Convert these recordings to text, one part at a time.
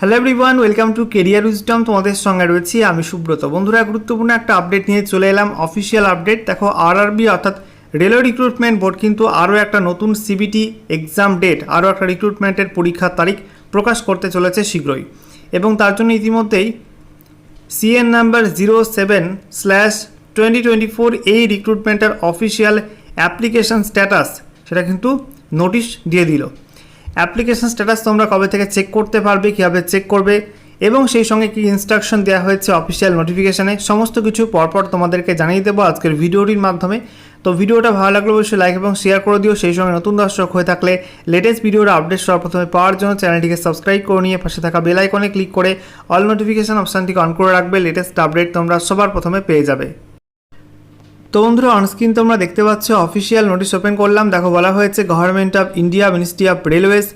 Hello everyone welcome to career wisdom তোমাদের সঙ্গে রয়েছি আমি সুব্রত। বন্ধুরা, গুরুত্বপূর্ণ একটা আপডেট নিয়ে চলে এলাম অফিসিয়াল আপডেট দেখো আরআরবি অর্থাৎ রেলওয়ে রিক্রুটমেন্ট বোর্ড কিন্তু আরও একটা নতুন সিবিটি এক্সাম ডেট আরও একটা রিক্রুটমেন্টের পরীক্ষার তারিখ প্রকাশ করতে চলেছে শীঘ্রই। এবং তার জন্য ইতিমধ্যেই CN number zero seven slash twenty twenty four এই রিক্রুটমেন্টের অফিসিয়াল অ্যাপ্লিকেশন স্ট্যাটাস সেটা কিন্তু নোটিশ দিয়ে দিল। অ্যাপ্লিকেশন স্ট্যাটাস তোমরা কবে থেকে চেক করতে পারবে, কীভাবে চেক করবে এবং সেই সঙ্গে কী ইনস্ট্রাকশন দেওয়া হয়েছে অফিসিয়াল নোটিফিকেশানে সমস্ত কিছু পরপর তোমাদেরকে জানিয়ে দেবো আজকের ভিডিওটির মাধ্যমে। তো ভিডিওটা ভালো লাগলে অবশ্যই লাইক এবং শেয়ার করে দিও, সেই সঙ্গে নতুন দর্শক হয়ে থাকলে লেটেস্ট ভিডিওর আপডেট সবার প্রথমে পাওয়ার জন্য চ্যানেলটিকে সাবস্ক্রাইব করে নিয়ে পাশে থাকা বেল আইকনে ক্লিক করে অল নোটিফিকেশান অপশানটিকে অন করে রাখবে লেটেস্ট আপডেট তোমরা সবার প্রথমে পেয়ে যাবে। তো বন্ধুরা অনস্ক্রিন তোমরা দেখতে পাচ্ছ অফিসিয়াল নোটিশ ওপেন করলাম। দেখো, বলা হয়েছে government of India ministry of railways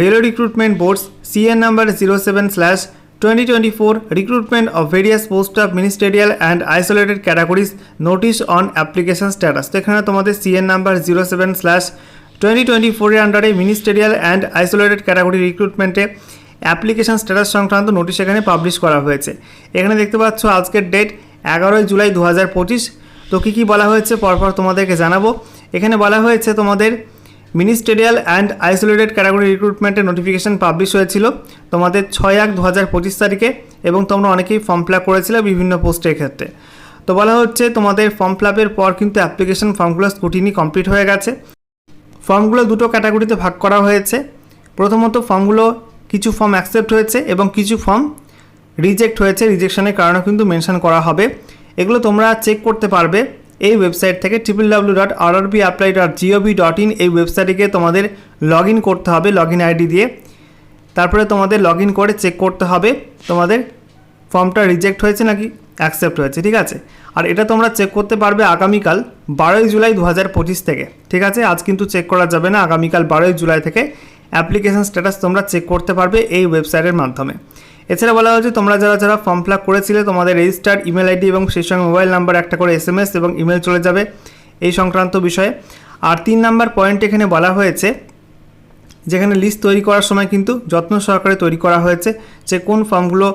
railway recruitment boards CN number zero seven slash twenty twenty four recruitment of various post of ministerial and isolated categories notice on application status তো এখানে তোমাদের CN number zero seven slash twenty twenty ফোরের আন্ডারে ministerial and isolated category রিক্রুটমেন্টে application status সংক্রান্ত notice এখানে publish করা হয়েছে। এখানে দেখতে পাচ্ছ আজকের ডেট এগারোই জুলাই দু হাজার পঁচিশ। তো কী কী বলা হয়েছে? পরপর তোমাদেরকে জানাব। এখানে বলা হয়েছে, তোমাদের মিনিস্টেরিয়াল অ্যান্ড আইসোলেটেড ক্যাটাগরি রিক্রুটমেন্টের নোটিফিকেশান পাবলিশ হয়েছিল। তোমাদের ছয় এক দু হাজার পঁচিশ তারিখে এবং তোমরা অনেকেই ফর্ম ফিল আপ করেছিলে বিভিন্ন পোস্টের ক্ষেত্রে। তো বলা হচ্ছে, তোমাদের ফর্ম ফিল আপের পর কিন্তু অ্যাপ্লিকেশন ফর্মগুলো স্কুটিনি কমপ্লিট হয়ে গেছে। ফর্মগুলো দুটো ক্যাটাগরিতে ভাগ করা হয়েছে। প্রথমত ফর্মগুলো কিছু ফর্ম অ্যাকসেপ্ট হয়েছে এবং কিছু ফর্ম রিজেক্ট হয়েছে। রিজেকশনের কারণও কিন্তু মেনশন করা হবে। এগুলো তোমরা চেক করতে পারবে। এই ওয়েবসাইট থেকে triple W dot R R B apply dot G O V dot in এই ওয়েবসাইটে তোমাদের লগ ইন করতে হবে লগ ইন আইডি দিয়ে। তারপরে তোমাদের লগ ইন করে চেক করতে হবে। তোমাদের ফর্মটা রিজেক্ট হয়েছে নাকি? অ্যাকসেপ্ট হয়েছে, ঠিক আছে? আর এটা তোমরা চেক করতে পারবে আগামীকাল, বারোই জুলাই দু হাজার পঁচিশ থেকে, ঠিক আছে? আজ কিন্তু চেক করা যাবে না, আগামীকাল বারোই জুলাই থেকে অ্যাপ্লিকেশন স্ট্যাটাস তোমরা চেক করতে পারবে এই ওয়েবসাইটের মাধ্যমে। এছাড়া বলা হয়েছে, তোমরা যারা যারা ফর্ম ফিল আপ করেছিলে, তোমাদের রেজিস্টার্ড ইমেল আইডি এবং সেই সঙ্গে মোবাইল নাম্বার একটা করে এস এম এস এবং ইমেল চলে যাবে এই সংক্রান্ত বিষয়ে। আর তিন নাম্বার পয়েন্ট এখানে বলা হয়েছে, যেখানে লিস্ট তৈরি করার সময় কিন্তু যত্ন সহকারে তৈরি করা হয়েছে যে কোন ফর্মগুলো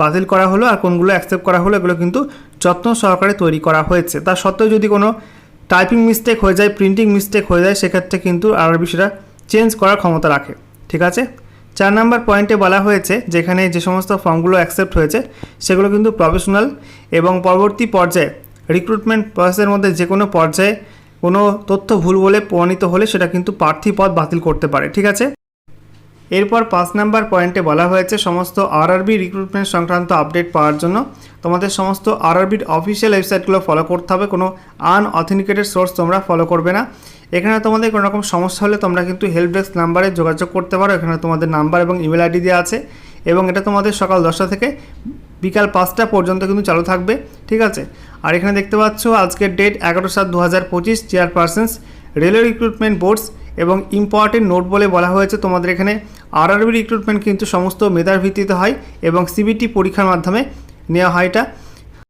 বাতিল করা হলো আর কোনগুলো অ্যাকসেপ্ট করা হলো, এগুলো কিন্তু যত্ন সহকারে তৈরি করা হয়েছে। তা সত্ত্বেও যদি কোনো টাইপিং মিস্টেক হয়ে যায় প্রিন্টিং মিস্টেক হয়ে যায়, সেক্ষেত্রে কিন্তু আরবি সেটা চেঞ্জ করার ক্ষমতা রাখে। ঠিক আছে? চার নাম্বার পয়েন্টে বলা হয়েছে, যেখানে যে সমস্ত ফর্মগুলো অ্যাকসেপ্ট হয়েছে, সেগুলো কিন্তু প্রফেশনাল এবং পরবর্তী পর্যায়ে রিক্রুটমেন্ট প্রসেসের মধ্যে যে কোনো পর্যায়ে কোনো তথ্য ভুল বলে প্রমাণিত হলে সেটা কিন্তু প্রার্থী পদ বাতিল করতে পারে। ঠিক আছে? এরপর পাঁচ নাম্বার পয়েন্টে বলা হয়েছে সমস্ত আরআরবি রিক্রুটমেন্ট সংক্রান্ত আপডেট পাওয়ার জন্য। তোমাদের সমস্ত আরআরবির অফিসিয়াল ওয়েবসাইটগুলো ফলো করতে হবে। কোনো আনঅথেন্টিকেটেড সোর্স তোমরা ফলো করবে না। এখানে তোমাদের কোনো রকম সমস্যা হলে তোমরা কিন্তু হেল্প ডেস্ক নাম্বারে যোগাযোগ করতে পারো। এখানে তোমাদের নাম্বার এবং ইমেল আইডি দেওয়া আছে। এবং এটা তোমাদের সকাল দশটা থেকে বিকাল পাঁচটা পর্যন্ত কিন্তু চালু থাকবে। ঠিক আছে? আর এখানে দেখতে পাচ্ছ আজকের ডেট এগারো সাত দু হাজার পঁচিশ চেয়ারপারসনস রেলওয়ে রিক্রুটমেন্ট বোর্ডস এবং ইম্পর্টেন্ট নোট বলে বলা হয়েছে, তোমাদের এখানে আরআরবি রিক্রুটমেন্ট কিন্তু সমস্ত মেধার ভিত্তিতে হয় এবং সিবিটি পরীক্ষার মাধ্যমে নেওয়া হয় এটা।